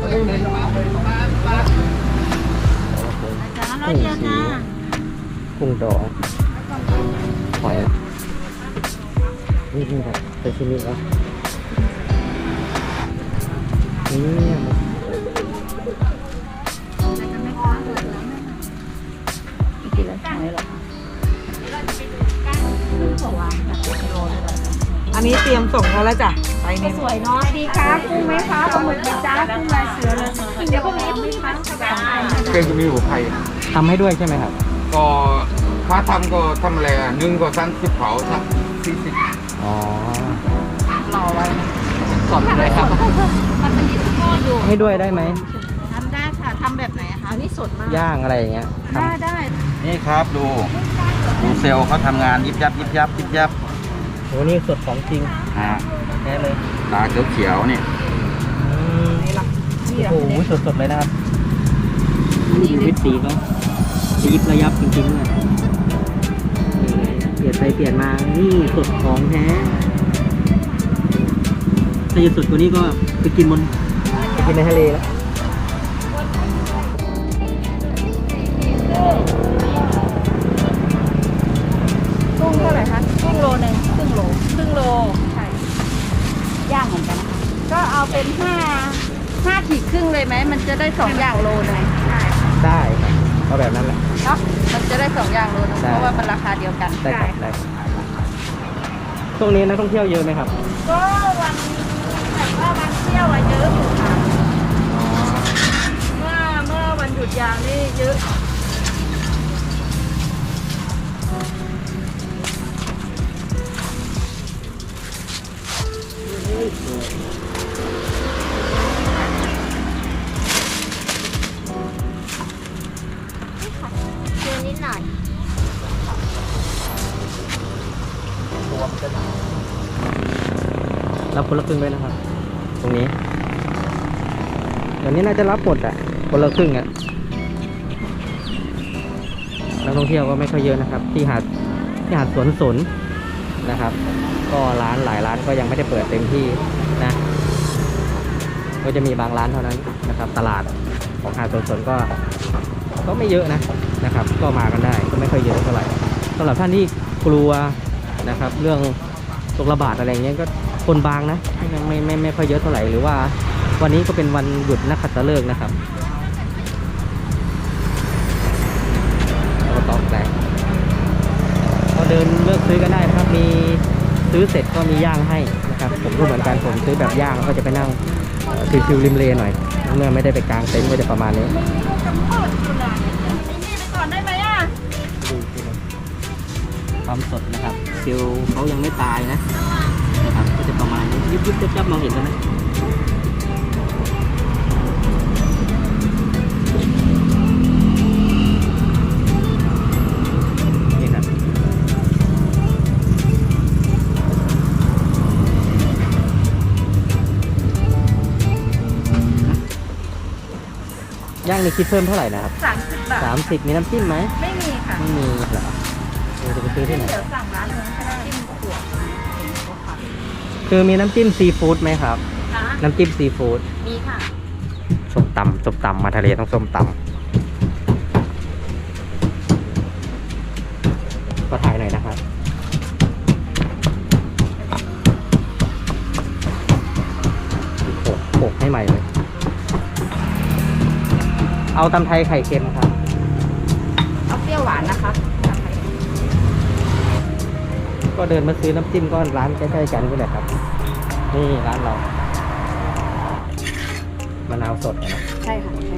จ้าร้อยเดีกุ้งดองหอยนี่นี่ครับเป็นชิ้นนี้แล้วนี่กินแล้วไม่หรออันนี้เตรียมส่งเขาแล้วจ้ะ ไปนี่สวยเนาะดีครับกุ้งไหมคะปลาหมึกไหมจ้ากุ้งลายเสือเลยเดี๋ยวพรุ่งนี้พรุ่งนี้มาได้เก่งจะมีหัวไผ่ทำให้ด้วยใช่ไหมครับ ก็ถ้าทำก็ทำอะไรอะหนึ่งก็สามสิบเผาสักสี่สิบอ๋อรอไว้สดเลยครับมันเป็นยี่ห้ออยู่ให้ด้วยได้ไหมทำได้ค่ะทำแบบไหนอะคะนี่สดมากย่างอะไรอย่างเงี้ยทได้ได้นี่ครับดูดูเซลล์เขาทำงานยิบยับยิบยับยิบยับำ โหนี่สดของจริงฮะแท้เลยตาเขียวๆนี่อืมนี่ละนี่ละโอ้โหสดๆเลยนะครับชีวิตสีเขายิบระยับจริงๆเลยนี่เปลี่ยนไปเปลี่ยนมา นี่สดของแท้ถ้าจะสดกว่านี้ก็ไปกินบนไปกินในทะเลแล้วกุ้งเท่าไหร่คะกุ้งโลหนึ่งครึ่ งโลครึ่งโลใช่ย่างเหมือนกันนะคะก็เอาเป็นห้าห้าขีดครึ่งเลยไหมมันจะได้สองอย่างโลหนึงใช่ได้ครับเอาแบบนั้นแหละ เนาะมันจะได้สองอย่างโลหนึงได้ เพราะว่ามันราคาเดียวกัน ได้ครับได้ช่วงนี้นักท่องเที่ยวเยอะไหมครับ ก็วันแบบว่าวันเที่ยวอะเยอะอยู่ค่ะเมื่อเมื่อวันหยุดยาวนี่เยอะ เดือนนิดหน่อยรับคนละครึ่งด้วยนะครับ ตรงนี้เดี๋ยวนี้น่าจะรับหมดอะคนละครึ่งอะนักท่องเที่ยวก็ไม่ค่อยเยอะนะครับ ที่หาดที่หาดสวนสน นะครับ ก็ร้านหลายร้านก็ยังไม่ได้เปิดเต็มที่นะก็จะมีบางร้านเท่านั้นนะครับ ตลาดของหาดสวนก็ก็ไม่เยอะนะนะครับ ก็มากันได้ก็ไม่ค่อยเยอะเท่าไหร่สำหรับท่านที่กลัวนะครับ เรื่องโรคระบาดอะไรเงี้ยก็คนบางนะไม่ไม่ไม่ค่อยเยอะเท่าไหร่หรือว่าวันนี้ก็เป็นวันหยุดนักขัตฤกษ์นะครับ นเลือกซื้อกันได้ครับมีซื้อเสร็จก็มีย่างให้นะครับผมก็เหมือนกันผมซื้อแบบย่างก็จะไปนั่งเอ่อชิวๆริมเลหน่อยเมื่อไม่ได้ไปกลางเต็นท์ก็จะประมาณนี้ความสดนะครับซิลเขายังไม่ตายนะนะครับก็จะประมาณนี้ยุบยุบจับจับมองเห็นกันนะ นี่คิดเพิ่มเท่าไหร่นะครับสามสิบบาท สามสิบมีน้ำจิ้มไหมไม่มีค่ะไม่มีเหรอเราจะไปซื้อที่ไหน เดี๋ยวสั่งร้านนึงก็ได้จิ้มขวดคือมีน้ำจิ้มซีฟู้ดไหมครับ นะน้ำจิ้มซีฟู้ดมีค่ะ ส้มตำส้มตำมาทะเลต้องส้มตำ เอาตำไทยไข่เค็มครับ เอาเปรี้ยวหวานนะคะก็เดินมาซื้อน้ำจิ้มก็ร้านใกล้ๆกันนี่แหละครับ นี่ร้านเรามะนาวสดนะใช่ค่ะใช้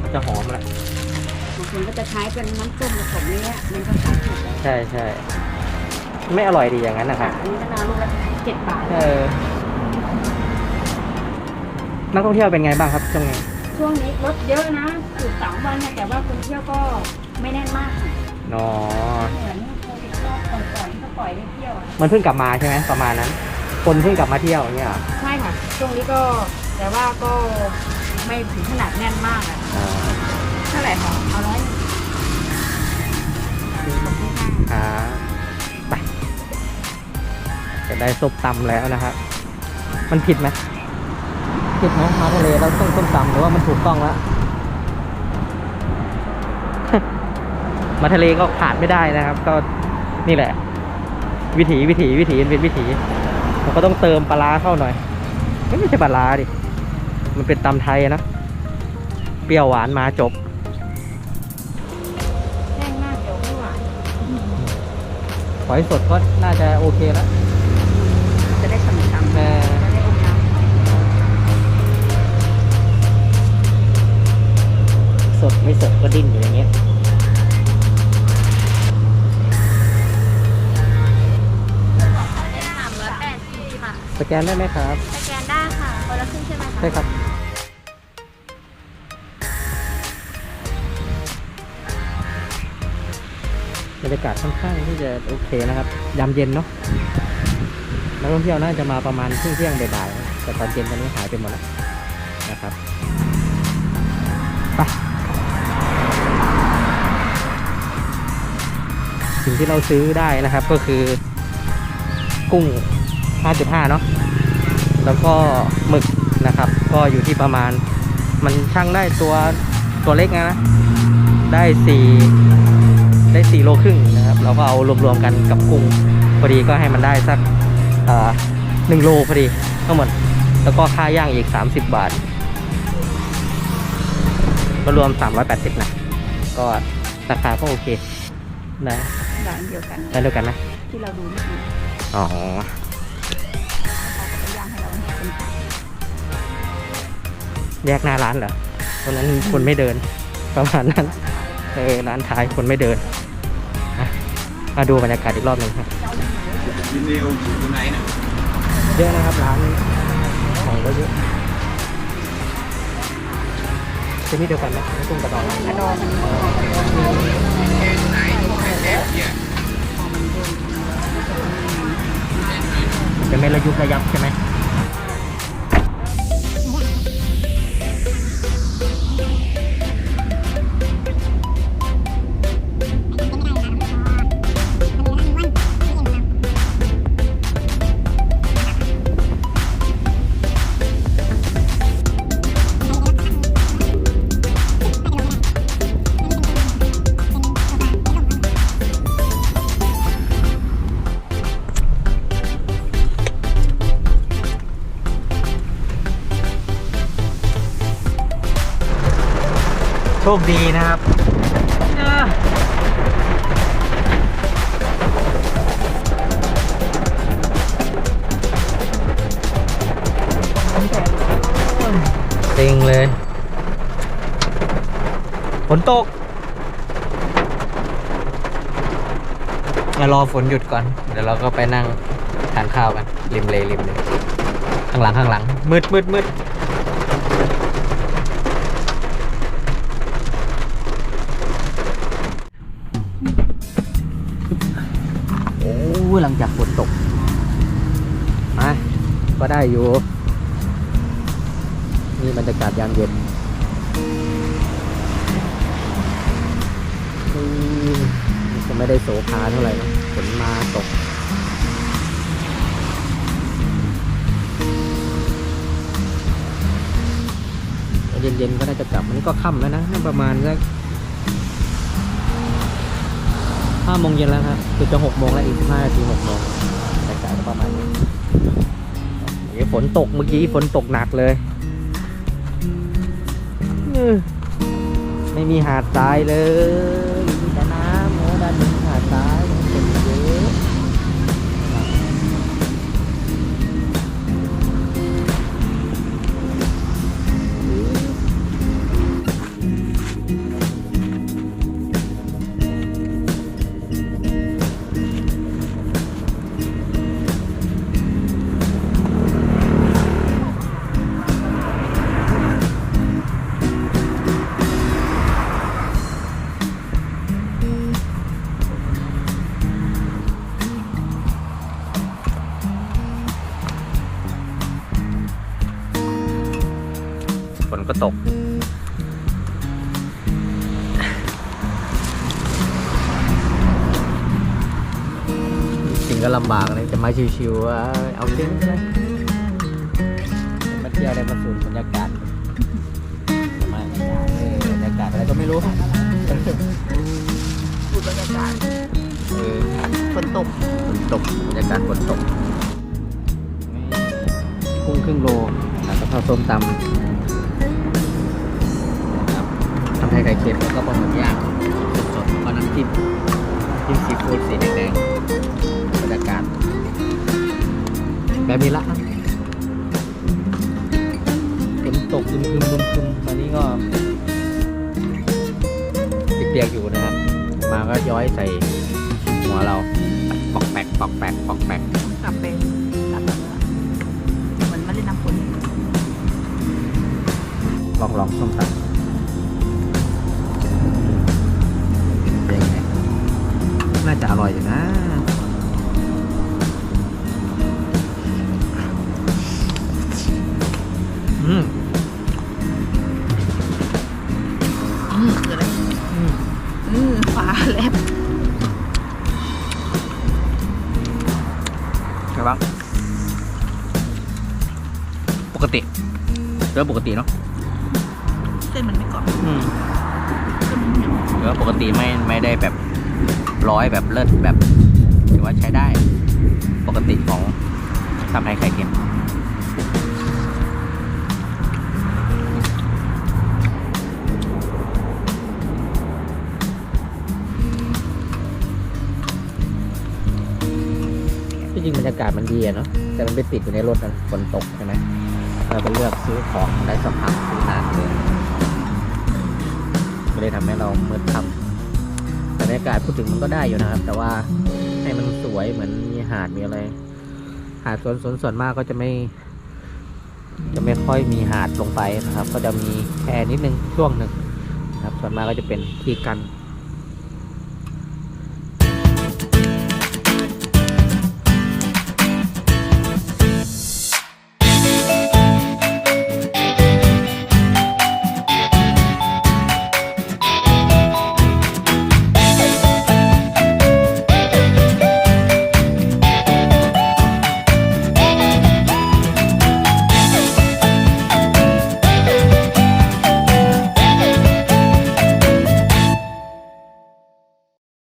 มันจะหอมแหละบางคนก็จะใช้เป็นน้ำส้มผสมเนี้ยมันก็ขายถูกใช่ใช่ไม่อร่อยดีอย่างนั้นนะครับอันนี้มะนาวลูกละเจ็ดบาทเออนักท่องเที่ยวเป็นไงบ้างครับช่วงนี้ ช่วงนี้รถเยอะนะสุดสามวันเนี่ยแต่ว่าคนเที่ยวก็ไม่แน่นมากค่ะอ๋อเหมือนโควิดรอบก่อนๆก็ปล่อยให้เที่ยวอะมันเพิ่งกลับมาใช่ไหมประมาณนั้น คนเพิ่งกลับมาเที่ยวอย่างเงี้ยเหรอใช่ค่ะ ช่วงนี้ก็แต่ว่าก็ไม่ถึงขนาดแน่นมากอะอ่าเท่าไหร่คะเอาร้อยอ่าไปจะได้ซุปตำแล้วนะครับ มันผิดไหม ผิดนะมาทะเลเราต้องส้มตำหรือว่ามันถูกต้องแล้ว มาทะเลก็ขาดไม่ได้นะครับ ก็นี่แหละ วิถีวิถีวิถีเป็นวิถีเราก็ต้องเติมปลาร้าเข้าหน่อยเอ้ยไม่ใช่ปลาร้าดิมันเป็นตำไทยอะนะเปรี้ยวหวานมาจบแห้งมากเดี๋ยวไม่หวานหอยสดก็น่าจะโอเคแล้ว สดไม่สดก็ดิ้นอยู่อย่างเงี้ยสามร้อยแปดสิบค่ะ สแกนได้ไหมครับสแกนได้ค่ะคนละครึ่งใช่ไหมคะใช่ครับบรรยากาศค่อนข้างที่จะโอเคนะครับ ยามเย็นเนาะนักท่องเที่ยวน่าจะมาประมาณเที่ยงเที่ยงๆบ่ายๆนะแต่ตอนเย็นตอนนี้หายไปหมดแล้วนะครับไป สิ่งที่เราซื้อได้นะครับก็คือกุ้ง 5.5 เนาะแล้วก็หมึกนะครับ ก็อยู่ที่ประมาณ มันช่างได้ตัวตัวเล็กนะ ได้สี่ได้สี่โลครึ่งนะครับ เราก็เอารวมๆกันกับกุ้งพอดีก็ให้มันได้สักเอ่อหนึ่งโลพอดีทั้งหมด แล้วก็ค่าย่างอีก 30 บาท ก็รวม 380นะก็ราคาก็โอเคนะ ร้านเดียวกันได้เดียวกันนะ ที่เราดูเมื่อกี้อ๋อเขาก็ไปย่างให้เราเป็นผักแยกหน้าร้านเหรอตรงนั้นคนไม่เดิน ประมาณนั้น เออ ร้านท้ายคนไม่เดินอะมาดูบรรยากาศอีกรอบหนึ่งครับ ยินดีเอาอยู่ไหนนะเยอะนะครับร้านของก็เยอะเป็นที่เดียวกันไหมไม่ตุ้มกระดองกระดองไหนแค่แค่ เป็นเม็ดระยุบระยับใช่ไหม โชคดีนะครับอ่าเต็งเลยฝนตกมารอฝนหยุดก่อน เดี๋ยวเราก็ไปนั่งทานข้าวกัน ริมเลยริมเลย ข้างหลังข้างหลัง มืดมืดมืด งจากฝนตกมาก็ได้อยู่ นี่บรรยากาศยามเย็นอืมจะไม่ได้โสภาเท่าไหร่นะฝนมาตกเย็นๆก็น่าจะกลับมันก็ค่ำแล้วนะ ประมาณสัก ห้าโมงเย็นแล้วครับคือจะหกโมงแล้วอีกสิบห้านาทีหกโมงสายากาศประมาณนี้ฝนตกเมื่อกี้ฝนตกหนักเลย ไม่มีหาดทรายเลยมีแต่น้ำโอ้ด้านนี้หาดทราย ฝนก็ตก จริงก็ลำบากเลยจะมาชิวๆว่าเอาจริงใช่ไหมมาเที่ยวที่ยวได้มาสูดบรรยากาศมาเออบรรยากาศอะไรก็ไม่รู้ดูบรรยากาศเออฝนตกฝนตกบรรยากาศฝนตกกุ้งครึ่งโลแล้วก็ข้าวต้มตำ ไทยไข่เค็มแล้วก็ปลาหมึกย่างสดๆแล้วก็น้ำจิ้มจิ้มซีฟู้ดสีแดงๆบรรยากาศแบบนี้ละฝนตกคึมคึมคึมคึมตอนนี้ก็เปียกๆอยู่นะครับ มาก็ย้อยใส่หัวเราปอกแปกปอกแปกปอกแปกกลับไปกลับมาเหมือนมาเล่นน้ำฝนลองลองส้มตำ น่าจะอร่อยอยู่นะ อืมอืมคืออะไรอืมอืมฟ้าแลบใช่ปะปกติเรื่องปกติเนาะเส้นมันไม่กรอบอืมเส้นมันเหนียวหรือว่าปกติไม่ไม่ได้แบบ ร้อยแบบเลิศแบบถือว่าใช้ได้ปกติของทำไทยไข่เค็มที่จริงบรรยากาศมันดีอะเนาะแต่มันไปติดอยู่ในรถนะฝนตกใช่ไหมเราไปเลือกซื้อของได้สักพักซื้อนานเลยก็เลยทำให้เรามืดค่ำ รรยากาศพูดถึงมันก็ได้อยู่นะครับ แต่ว่าให้มันสวยเหมือนมีหาดมีอะไร หาดสวนสวนส่วนมากก็จะไม่ จะไม่ค่อยมีหาดลงไปนะครับ ก็จะมีแค่นิดนึงช่วงหนึ่งนะครับ ส่วนมากก็จะเป็นที่กัน